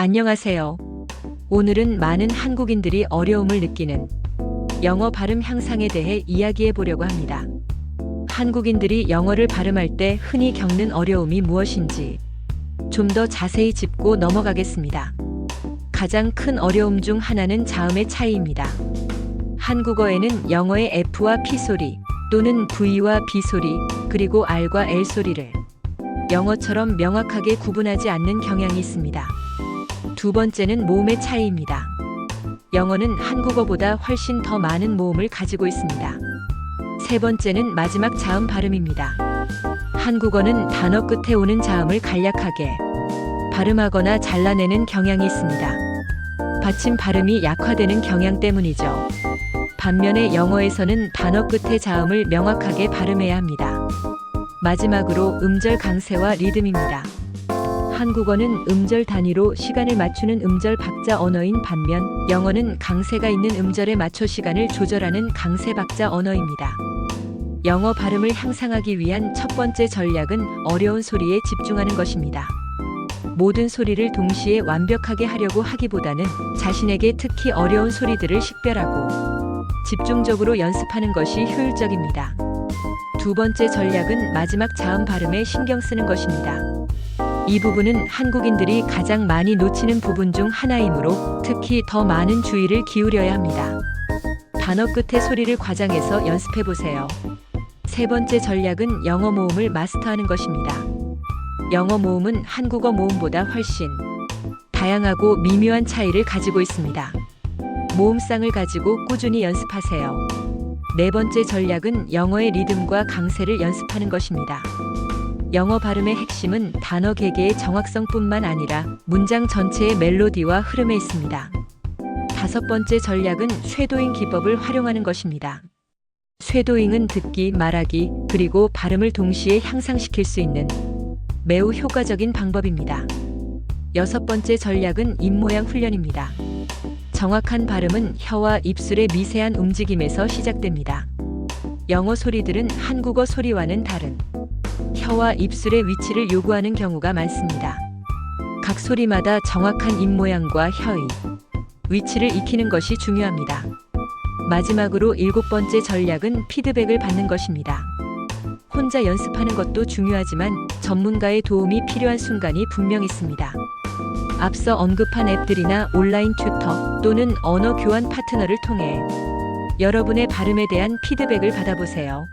안녕하세요. 오늘은 많은 한국인들이 어려움을 느끼는 영어 발음 향상에 대해 이야기해 보려고 합니다. 한국인들이 영어를 발음할 때 흔히 겪는 어려움이 무엇인지 좀 더 자세히 짚고 넘어가겠습니다. 가장 큰 어려움 중 하나는 자음의 차이입니다. 한국어에는 영어의 F와 P 소리 또는 V와 B 소리 그리고 R과 L 소리를 영어처럼 명확하게 구분하지 않는 경향이 있습니다. 두 번째는 모음의 차이입니다. 영어는 한국어보다 훨씬 더 많은 모음을 가지고 있습니다. 세 번째는 마지막 자음 발음입니다. 한국어는 단어 끝에 오는 자음을 간략하게 발음하거나 잘라내는 경향이 있습니다. 받침 발음이 약화되는 경향 때문이죠. 반면에 영어에서는 단어 끝에 자음을 명확하게 발음해야 합니다. 마지막으로 음절 강세와 리듬입니다. 한국어는 음절 단위로 시간을 맞추는 음절 박자 언어인 반면 영어는 강세가 있는 음절에 맞춰 시간을 조절하는 강세 박자 언어입니다. 영어 발음을 향상하기 위한 첫 번째 전략은 어려운 소리에 집중하는 것입니다. 모든 소리를 동시에 완벽하게 하려고 하기보다는 자신에게 특히 어려운 소리들을 식별하고 집중적으로 연습하는 것이 효율적입니다. 두 번째 전략은 마지막 자음 발음에 신경 쓰는 것입니다. 이 부분은 한국인들이 가장 많이 놓치는 부분 중 하나이므로 특히 더 많은 주의를 기울여야 합니다. 단어 끝의 소리를 과장해서 연습해 보세요. 세 번째 전략은 영어 모음을 마스터하는 것입니다. 영어 모음은 한국어 모음보다 훨씬 다양하고 미묘한 차이를 가지고 있습니다. 모음쌍을 가지고 꾸준히 연습하세요. 네 번째 전략은 영어의 리듬과 강세를 연습하는 것입니다. 영어 발음의 핵심은 단어 개개의 정확성뿐만 아니라 문장 전체의 멜로디와 흐름에 있습니다. 다섯 번째 전략은 쉐도잉 기법을 활용하는 것입니다. 쉐도잉은 듣기, 말하기, 그리고 발음을 동시에 향상시킬 수 있는 매우 효과적인 방법입니다. 여섯 번째 전략은 입모양 훈련입니다. 정확한 발음은 혀와 입술의 미세한 움직임에서 시작됩니다. 영어 소리들은 한국어 소리와는 다른 혀와 입술의 위치를 요구하는 경우가 많습니다. 각 소리마다 정확한 입 모양과 혀의 위치를 익히는 것이 중요합니다. 마지막으로 일곱 번째 전략은 피드백을 받는 것입니다. 혼자 연습하는 것도 중요하지만 전문가의 도움이 필요한 순간이 분명 있습니다. 앞서 언급한 앱들이나 온라인 튜터 또는 언어 교환 파트너를 통해 여러분의 발음에 대한 피드백을 받아보세요.